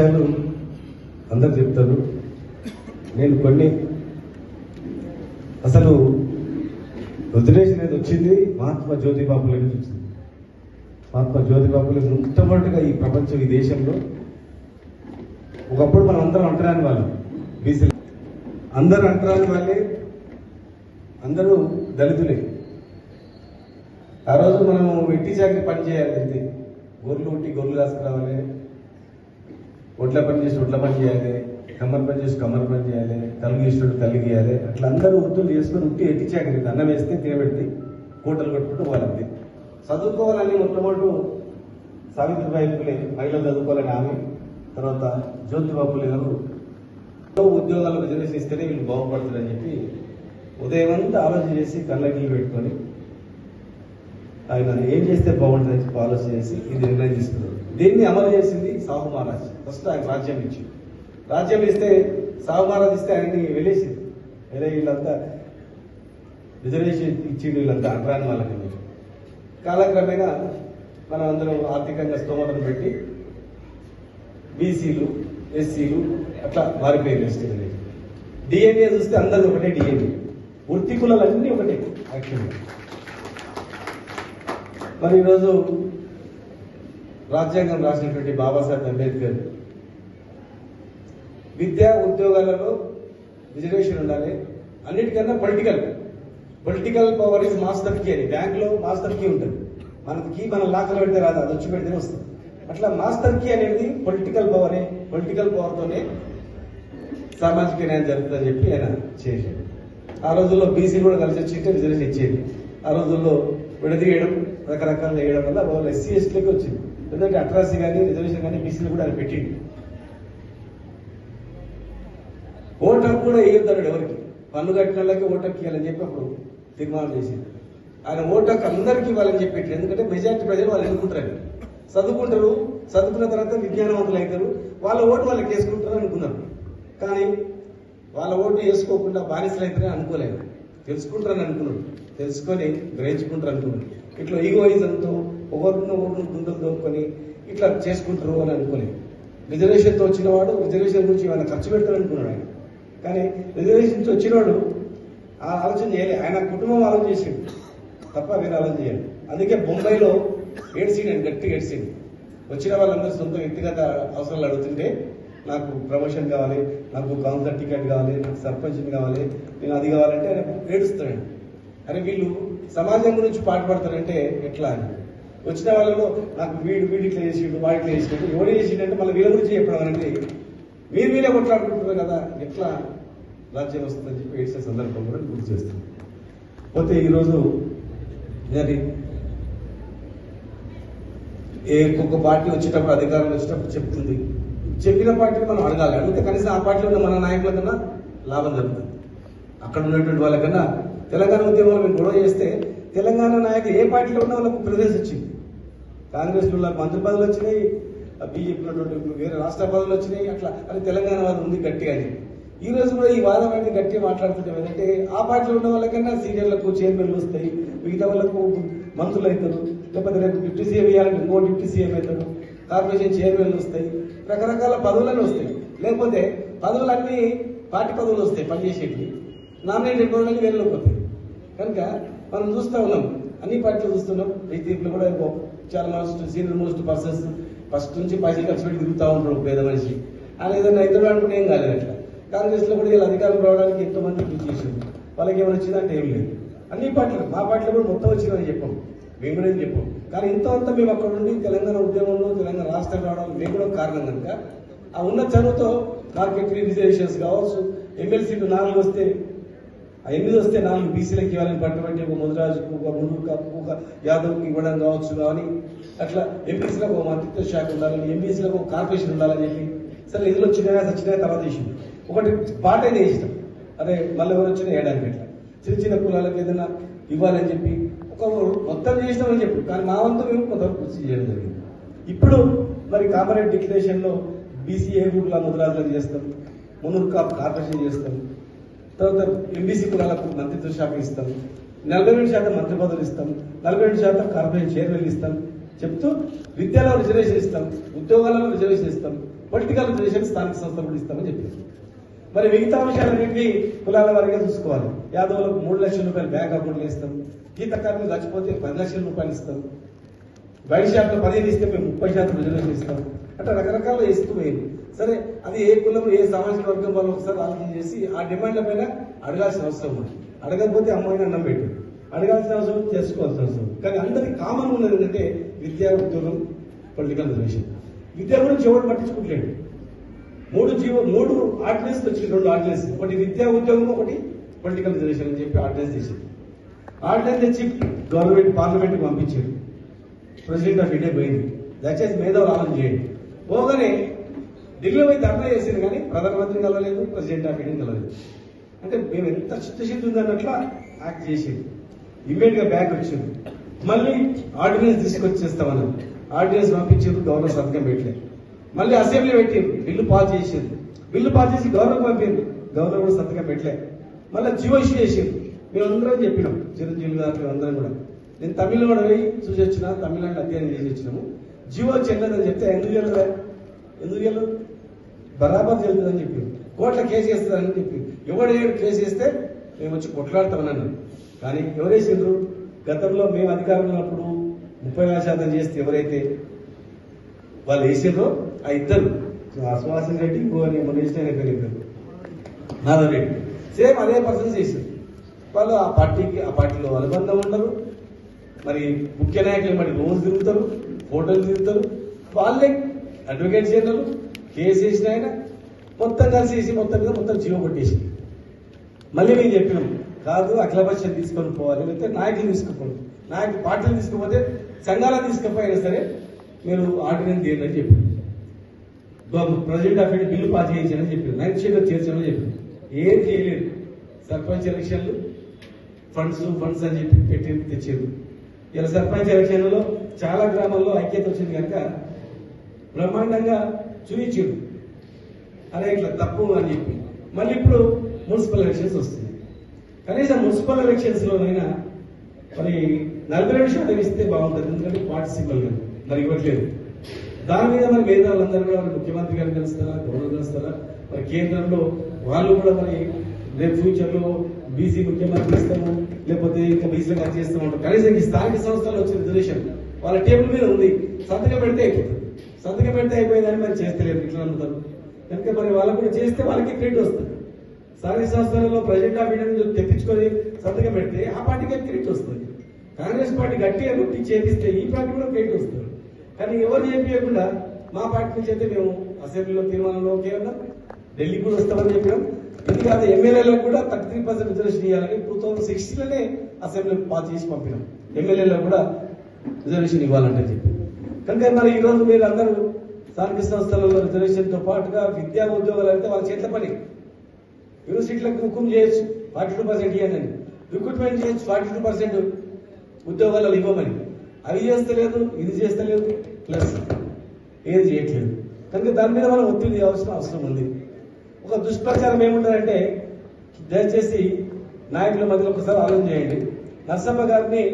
విషయాలు అందరు చెప్తారు. నేను కొన్ని అసలు రుద్రేష్ అనేది వచ్చింది మహాత్మా జ్యోతిబాబుల నుంచి వచ్చింది. మహాత్మా జ్యోతిబాబులు మొట్టమొదటిగా ఈ ప్రపంచం ఈ దేశంలో ఒకప్పుడు మనం అందరం అంటరాని వాళ్ళు. బీసీలు అందరూ అంటరాని వాళ్ళే అందరూ దళితులే. ఆ రోజు మనం వెట్టి చాకరి పని చేయాలి అంతే. గొర్రెలు ఉట్టి గొర్రెలు రాసుకురావాలి. ఒట్ల పని చేసి ఒట్ల పని చేయాలి కమ్మర్ పని చేసి కమ్మర్ పని చేయాలి తలుగు ఇష్టడు తల్లి గీయాలి. అట్లా అందరూ వృత్తులు చేసుకొని ఉట్టి ఎట్టి చాకరి అన్నం వేస్తే తినబెట్టి కోటలు కట్టుకుంటూ వాళ్ళంది చదువుకోవాలని మొట్టమొదటి సావిత్రిబాయి పులే మహిళలు చదువుకోవాలని ఆమె తర్వాత జ్యోతిబాబు ఫులే గారు ఉద్యోగాలకు రిజర్వేషన్ ఇస్తేనే వీళ్ళు బాగుపడుతుందని చెప్పి ఉదయం అంతా ఆలోచన చేసి కళ్ళకి పెట్టుకొని ఆయన ఏం చేస్తే బాగుంటుందని ఆలోచన చేసి ఇది నిర్ణయం తీసుకున్నారు దీన్ని అమలు చేసింది సాహు మహారాజ్? ఫస్ట్ ఆయన రాజ్యం ఇచ్చి. రాజ్యం ఇస్తే సాహు మహారాజ్ ఇస్తే ఆయన్ని వెళ్ళేసింది. వేరే వీళ్ళంతా రిజర్వేషన్ ఇచ్చిండు వీళ్ళంతా అంటరాని వాళ్ళకి కాలక్రమేణా మనం అందరం ఆర్థికంగా స్తోమతను పెట్టి బీసీలు ఎస్సీలు అట్లా మారిపోయింది ఎస్టీ అనేది డిఎన్ఏ చూస్తే అందరిది ఒకటే డిఎన్ఏ. వృత్తి కులాలన్నీ ఒకటే యాక్చువల్గా. మరి ఈరోజు రాజ్యాంగం రాసినటువంటి బాబాసాహెబ్ అంబేద్కర్ విద్యా ఉద్యోగాలలో రిజర్వేషన్ ఉండాలి. అన్నిటికన్నా political political power is master key అని. బ్యాంక్లో మాస్టర్ కీ ఉంటుంది. మనకి కీ మన లాకలో పెడితే రాదు అది వచ్చి పెడితే వస్తుంది. అట్లా మాస్టర్ కీ అనేది పొలిటికల్ పవరే పొలిటికల్ పవర్తోనే సామాజిక న్యాయం జరుగుతుందని చెప్పి ఆయన చేశాడు. ఆ రోజుల్లో బీసీ కూడా కలిసి వచ్చి రిజర్వేషన్ ఇచ్చేది. ఆ రోజుల్లో విడదీయడం రకరకాలు వేయడం వల్ల వాళ్ళు ఎస్సీ ఎస్టీలకి వచ్చింది. ఎందుకంటే అట్రాసి కానీ రిజర్వేషన్ కానీ బీసీలు కూడా ఆయన పెట్టింది. ఓటు హక్కు కూడా వేయొద్దన్నాడు ఎవరికి? పన్ను కట్టిన వాళ్ళకి ఓటు హక్కు ఇవ్వాలని చెప్పి అప్పుడు తీర్మానం చేసింది ఆయన ఓటు హక్కు అందరికీ ఇవ్వాలని చెప్పి ఎందుకంటే మెజార్టీ ప్రజలు వాళ్ళు ఎన్నుకుంటారు చదువుకుంటారు చదువుకున్న తర్వాత విజ్ఞానవంతులు అవుతారు. వాళ్ళ ఓటు వాళ్ళకి వేసుకుంటారు అనుకున్నారు. కానీ వాళ్ళ ఓటు వేసుకోకుండా బానిసలు అవుతారని అనుకోలేదు. తెలుసుకుంటారని అనుకున్నాడు తెలుసుకొని గ్రహించుకుంటారు అనుకోండి. ఇట్లా ఈగోయిజంతో ఒకరిని ఒకరిని గుండెలు దోపుకొని ఇట్లా చేసుకుంటారు అని అనుకోలేదు రిజర్వేషన్తో వచ్చినవాడు రిజర్వేషన్ గురించి ఏమైనా ఖర్చు పెడతారు అనుకున్నాడు ఆయన. కానీ రిజర్వేషన్ నుంచి వచ్చినవాడు ఆ ఆలోచన చేయలే. ఆయన కుటుంబం ఆలోచన చేసిండు. తప్ప వేరే ఆలోచన చేయాలి. అందుకే బొంబాయిలో ఏడ్సిండు అండి గట్టిగా ఏడ్సిండు. వచ్చిన వాళ్ళందరూ సొంత వ్యక్తిగత అవసరాలు అడుగుతుంటే నాకు ప్రమోషన్ కావాలి నాకు కౌన్సిలర్ టికెట్ కావాలి నాకు సర్పంచ్ కావాలి నేను అది కావాలంటే ఆయన ఏడుస్తాడు అరే వీళ్ళు సమాజం గురించి పాటుపడతారంటే ఎట్లా అని. వచ్చిన వాళ్ళలో నాకు వీడు వీడు ఇట్లా చేసిండు వాడు ఇట్లా చేసిండు ఎవడు చేసిండంటే మళ్ళీ వీళ్ళ గురించి చెప్పడం అనేది మీరు మీరే కొట్లాడుకుంటున్నారు కదా ఎట్లా రాజ్యం వస్తుందని చెప్పి ఏడ్చే సందర్భం కూడా గుర్తు చేస్తుంది. పోతే ఈరోజు అది ఏ ఒక్కొక్క పార్టీ వచ్చేటప్పుడు అధికారం వచ్చేటప్పుడు చెప్తుంది. చెప్పిన పార్టీని మనం అడగాలి. అడిగితే కనీసం ఆ పార్టీలో ఉన్న మన నాయకుల కన్నా లాభం జరుగుతుంది. అక్కడ ఉన్నటువంటి వాళ్ళకన్నా తెలంగాణ ఉద్యమంలో మేము గొడవ చేస్తే తెలంగాణ నాయకులు ఏ పార్టీలో ఉన్న వాళ్ళకు ప్రదేశం వచ్చింది. కాంగ్రెస్ మంత్రి పదవులు వచ్చినాయి బీజేపీలో వేరే రాష్ట్ర పదవులు వచ్చినాయి అట్లా. అని తెలంగాణ వాదం ఉంది గట్టిగా అని. ఈ రోజు కూడా ఈ వాదం అనేది గట్టిగా మాట్లాడుతున్నాం ఏంటంటే ఆ పార్టీలో ఉన్న వాళ్ళకన్నా సీనియర్లకు చైర్మన్లు వస్తాయి మిగతా వాళ్ళకు మంత్రులు అవుతారు లేకపోతే రేపు డిప్యూటీ సీఎం ఇవ్వాలంటే ఇంకో డిప్యూటీ సీఎం అవుతారు కార్పొరేషన్ చైర్మన్లు వస్తాయి రకరకాల పదవులను వస్తాయి. లేకపోతే పదవులన్నీ పార్టీ పదవులు వస్తాయి పనిచేసేటివి. నామినేటెడ్ పదవులన్నీ వేరేలోకి వస్తాయి. కనుక మనం చూస్తూ ఉన్నాం. అన్ని పార్టీలు చూస్తున్నాం. ఈ దీంట్లో కూడా చాలా most senior most persons first నుంచి పైసలు ఖర్చు పెట్టి తిరుగుతూ ఉంటాడు పేద మనిషి. ఆయన ఏదైనా ఇతరులు అనుకుంటే ఏం కాలేదు అట్లా. కాంగ్రెస్లో కూడా వీళ్ళు అధికారం రావడానికి ఎంతో మంది కృషి చేసింది వాళ్ళకి ఏమైనా వచ్చిందంటే ఏం లేదు. అన్ని పార్టీలు మా పార్టీలో కూడా మొత్తం వచ్చిందని చెప్పాం. మేము కూడా ఏం చెప్పాం. కానీ ఇంత అంతా మేము అక్కడ నుండి తెలంగాణ ఉద్యమంలో తెలంగాణ రాష్ట్రం రావడం మేము కూడా కారణం కనుక ఆ ఉన్న చదువుతో మార్కెట్ రిజర్వేషన్స్ కావచ్చు ఎమ్మెల్సీలు నాలుగు వస్తే ఆ ఎనిమిది వస్తే నాలుగు బీసీలకు ఇవ్వాలని పట్టబట్టి ఒక ముదిరాజుకు ఒక మునుగుకు ఒక యాదవ్కి ఇవ్వడం కావచ్చు కానీ అట్లా ఎంపీసీలకు ఒక మంత్రిత్వ శాఖ ఉండాలని ఎంపీసీలకు ఒక కార్పొరేషన్ ఉండాలని చెప్పి. సరే ఇందులో వచ్చినాయా సచ్చినా తర్వాత చేసింది ఒకటి పాట అయితే ఇష్టం అదే మళ్ళీ ఎవరు వచ్చినా ఏడాది అట్లా. చిన్న చిన్న కులాలకు ఏదైనా ఇవ్వాలని చెప్పి ఒక మొత్తం చేసినామని చెప్పి. కానీ మా వంతు మేము కొంతవరకు కృషి చేయడం జరిగింది. ఇప్పుడు మరి కామరేట్ డిక్లరేషన్లో బీసీఏ గ్రూపుల ముద్రాజులను చేస్తాం మునుర్ కార్పొరేషన్ చేస్తాం తర్వాత ఎంబీసీ కులాలకు మంత్రిత్వ శాఖ ఇస్తాం. నలభై రెండు శాతం మంత్రి పదవులు ఇస్తాం. నలభై రెండు శాతం కార్పొరేట్ చైర్మన్ ఇస్తాం. చెప్తూ విద్యలో రిజర్వేషన్ ఇస్తాం. ఉద్యోగాలలో రిజర్వేషన్ ఇస్తాం. పొలిటికల్ రిజర్వేషన్ స్థానిక సంస్థలు కూడా ఇస్తామని చెప్పారు. మరి మిగతా అంశాలన్నింటినీ కులాల వారిగా చూసుకోవాలి. యాదవులకు మూడు లక్షల రూపాయలు బ్యాంక్ అకౌంట్లు ఇస్తాం. గీత కార్మికులు చచ్చిపోతే పది లక్షల రూపాయలు ఇస్తాం. బయట శాతం పదిహేను ఇస్తే మేము ముప్పై శాతం రిజర్వేషన్ ఇస్తాం. అంటే రకరకాల ఇస్తూ పోయింది సరే అది ఏ కులం ఏ సామాజిక వర్గం వాళ్ళు ఒకసారి ఆలోచన చేసి ఆ డిమాండ్ల పైన అడగాల్సిన అవసరం ఉంది. అడగకపోతే అమ్మాయిని అన్నం పెట్టు. అడగాల్సిన అవసరం చేసుకోవాల్సిన అవసరం కానీ అందరికి కామన్ ఉన్నది ఏంటంటే విద్యా ఉద్యోగం పొలిటికల్ రిలేషన్ విద్య గురించి ఎవరు పట్టించుకుంటలేడు మూడు జీవో మూడు ఆర్డినెన్స్ వచ్చింది రెండు ఆర్డినెన్స్. ఒకటి విద్యా ఉద్యోగం ఒకటి పొలిటికల్ రిలేషన్ అని చెప్పి ఆర్డినెన్స్ చేసింది ఆర్డినెన్స్ తెచ్చి గవర్నమెంట్ పార్లమెంట్కి పంపించారు. ప్రెసిడెంట్ ఆఫ్ ఇండియా పోయింది. దయచేసి మేధావులు ఆలోచన చేయండి. పోగానే ఢిల్లీలో పోయి ధర్నా చేశారు కానీ ప్రధానమంత్రి కలవలేదు ప్రెసిడెంట్ ఆఫ్ ఇండియా కలవలేదు. అంటే మేము ఎంత చిత్తశుద్ధి ఉందన్నట్లు యాక్ట్ చేసేది ఇమ్మీడియట్గా బ్యాక్ వచ్చింది మళ్ళీ ఆర్డినెన్స్ తీసుకొచ్చేస్తామని. ఆర్డినెన్స్ పంపించారు గవర్నర్ సంతకం పెట్టలేదు మళ్ళీ అసెంబ్లీ పెట్టారు బిల్లు పాస్ చేసారు బిల్లు పాస్ చేసి గవర్నర్ పంపారు గవర్నర్ కూడా సంతకం పెట్టలేదు మళ్ళీ జియో ఇష్యూ చేసారు మేమందరం అందరం చెప్పినాం చిరంజీవి గారు అందరం కూడా. నేను తమిళ కూడా పోయి చూసి వచ్చిన తమిళనాడు అధ్యయనం చేసి వచ్చినాము. జియో చెల్లదని చెప్తే ఎందుకు చెల్లదా ఎందుకు వెళ్ళదు బరాబర్ చెల్లుతుందని చెప్పి కోట్ల కేసు వేస్తుందని చెప్పి ఎవడు ఏడు కేసు వేస్తే మేము వచ్చి కొట్లాడతామని కానీ ఎవరేసిండ్రు గతంలో మేము అధికారంలో ఉన్నప్పుడు ముప్పై నాలుగు శాతం చేస్తే ఎవరైతే వాళ్ళు వేసిండ్రో ఆ ఇద్దరు. ఆ రెడ్డి ఇంకో మొన్న వేసిన ఆయన పేరు ఇద్దరు రెడ్డి. సేమ్ అదే పర్సన్స్ చేశారు వాళ్ళు ఆ పార్టీకి ఆ పార్టీలో అనుబంధం ఉండరు. మరి ముఖ్య నాయకులు మరి రోజు తిరుగుతారు ఫోటోలు తిరుగుతారు వాళ్ళే అడ్వకేట్ చేయరు కేసు వేసిన ఆయన మొత్తం కలిసి వేసి మొత్తం మీద మొత్తం జీవో కొట్టేసింది. మళ్ళీ మేము చెప్పినాం కాదు అఖిలపక్ష తీసుకొని పోవాలి లేకపోతే నాయకులు తీసుకుపోండి. నాయకులు పార్టీలు తీసుకుపోతే సంఘాలను తీసుకుపోయినా సరే మీరు ఆర్డినెన్స్ తీయండి అని చెప్పారు ప్రెసిడెంట్ ఆఫ్ బిల్లు పాస్ చేయించాలని చెప్పారు నైన్త్ షెడ్యూల్ చేర్చామని చెప్పారు ఏం చేయలేదు. సర్పంచ్ ఎలక్షన్లు ఫండ్స్ ఫండ్స్ అని చెప్పి పెట్టి తెచ్చారు ఇలా సర్పంచ్ ఎలక్షన్లలో చాలా గ్రామాల్లో ఐక్యత వచ్చింది కనుక బ్రహ్మాండంగా చూయించారు అరే ఇట్లా తప్పు అని చెప్పి. మళ్ళీ ఇప్పుడు మున్సిపల్ ఎలక్షన్స్ వస్తుంది కనీసం మున్సిపల్ ఎలక్షన్స్లోనైనా మరి నలభై రెండు శాతం ఇస్తే బాగుంటుంది. ఎందుకంటే పార్టిసిపల్ మరి ఇవ్వట్లేదు. దాని మీద మరి మేధావులందరూ కూడా మరి ముఖ్యమంత్రి గారు కలుస్తారా? గవర్నర్ కలుస్తారా? మరి కేంద్రంలో వాళ్ళు కూడా మరి రేపు ఫ్యూచర్లో బీసీ ముఖ్యమంత్రి ఇస్తాము లేకపోతే ఇంకా బీసీలో కట్ చేస్తాము కనీసం ఈ స్థానిక సంస్థలు వచ్చిన రిజర్వేషన్ వాళ్ళ టేబుల్ మీద ఉంది. సంతకం పెడితే అయిపోతుంది. సంతకం పెడితే అయిపోయిందని మరి చేస్తలేరు ఇట్లా నమ్ముతారు కనుక మరి వాళ్ళు కూడా చేస్తే వాళ్ళకి క్రెడిట్ వస్తుంది. స్థానిక సంస్థలలో ప్రజెంట్ ఆఫ్ ఇండియా తెప్పించుకొని సంతకం పెడితే ఆ పార్టీకి క్రెడిట్ వస్తుంది. కాంగ్రెస్ పార్టీ గట్టిగా కొట్టి చేపిస్తే ఈ పార్టీ కూడా క్రెడిట్ వస్తుంది. కానీ ఎవరు చేపించకుండా మా పార్టీ నుంచి అయితే మేము అసెంబ్లీలో తీర్మానంలో ఓకే ఉన్నాం ఢిల్లీకి కూడా వస్తామని చెప్పినాం. ఇది కాదు ఎమ్మెల్యేలకు కూడా థర్టీ త్రీ పర్సెంట్ రిజర్వేషన్ ఇవ్వాలని టూ థౌసండ్ సిక్స్టీలోనే అసెంబ్లీ పాస్ చేసి పంపినాం. ఎమ్మెల్యేలకు కూడా రిజర్వేషన్ ఇవ్వాలంటే చెప్పి. కనుక మరి ఈ రోజు మీరు అందరూ స్థానిక సంస్థలలో రిజర్వేషన్తో పాటుగా విద్యా ఉద్యోగాలు అయితే వాళ్ళ చేతుల పని. యూనివర్సిటీలకు హుకుం చేయొచ్చు ఫార్టీ టూ పర్సెంట్ ఇవ్వండి రిక్రూట్మెంట్ చేయొచ్చు ఫార్టీ టూ పర్సెంట్ ఉద్యోగాలలో ఇవ్వమని. అవి చేస్తలేదు ఇది చేస్తలేదు ప్లస్ ఏది చేయట్లేదు. కనుక దాని మీద మనం ఒత్తిడి చేయాల్సిన అవసరం ఉంది. ఒక దుష్ప్రచారం ఏముంటారంటే దయచేసి నాయకుల మధ్యలో ఒకసారి ఆలోచన చేయండి. నరసమ్మ గారిని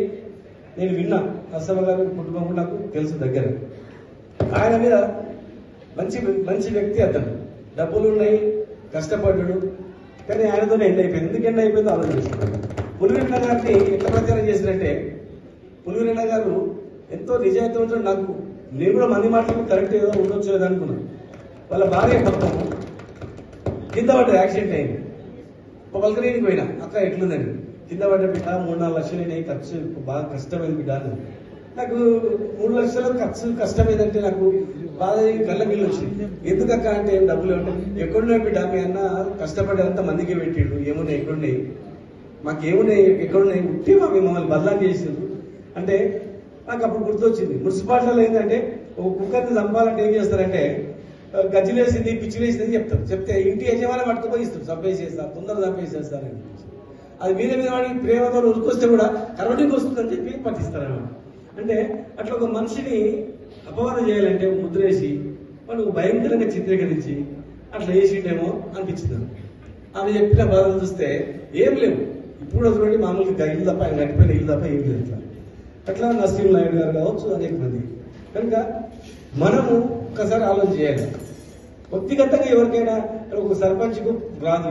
నేను విన్నా. నరసమ్మ గారి కుటుంబం కూడా నాకు తెలుసు దగ్గర. ఆయన మీద మంచి మంచి వ్యక్తి అతను. డబ్బులు ఉన్నాయి కష్టపడ్డాడు కానీ ఆయనతోనే ఎండ్ అయిపోయింది. ఎందుకు ఎండ్ అయిపోయిందో ఆలోచిస్తున్నాను పులివెన్న గారిని ఎట్లా ప్రచారం చేసినట్టే పులివెన్న గారు ఎంతో నిజాయితీ ఉంటాడు నాకు నేను కూడా మంది మాటలకు కరెక్ట్ ఏదో ఉండొచ్చు ఏదో అనుకున్నాను. వాళ్ళ భార్య మొత్తం కింద పడ్డ యాక్సిడెంట్ అయింది. ఒక పలకరీనికి పోయినా అక్క ఎట్లుందండి? కింద పడ్డ బిడ్డ మూడు నాలుగు లక్షలు అయినాయి ఖర్చు బాగా కష్టమైంది బిడ్డ నాకు మూడు లక్షల ఖర్చు కష్టమైందంటే నాకు బాధ కళ్ళ బిల్లు వచ్చింది. ఎందుకక్క అంటే ఏం డబ్బులు అంటే ఎక్కడున్నాయి బిడ్డ? మీ అన్న కష్టపడి అంత మందికి పెట్టిండు. ఏమున్నాయి? ఎక్కడున్నాయి? మాకు ఏమున్నాయి ఎక్కడున్నాయి? ఉట్టి మా మిమ్మల్ని బదలాం చేసిండు. అంటే నాకు అప్పుడు గుర్తొచ్చింది. మున్సిపాలిటీలో ఏంటంటే ఒక కుక్కర్ని చంపాలంటే ఏం చేస్తారంటే గజ్జిలేసింది పిచ్చిలేసింది అని చెప్తారు. చెప్తే ఇంటి యజమాని పట్టుకుపోయి ఇస్తారు. చంపేసేస్తారు తొందర చంపేసేస్తారని అది మీద మీద వాడికి ప్రేమతో ఉరికొస్తే కూడా కరోటికి వస్తుందని చెప్పి పట్టిస్తారు అంటే అట్లా ఒక మనిషిని అపవాదం చేయాలంటే ముద్రేసి వాళ్ళు భయంకరంగా చిత్రీకరించి అట్లా వేసిండేమో అనిపించింది ఆమె చెప్పిన బాధలు చూస్తే ఏం లేవు. ఇప్పుడు చూడండి మామూలుగా ఇల్లు తప్ప ఆయన కట్టిపోయిన ఇల్లు తప్ప ఏం లేదు ఇట్లా అట్లా నరసింహ నాయుడు గారు కావచ్చు అనేక మంది. కనుక మనము ఒక్కసారి ఆలోచన చేయాలి. వ్యక్తిగతంగా ఎవరికైనా ఒక సర్పంచ్కు రాదు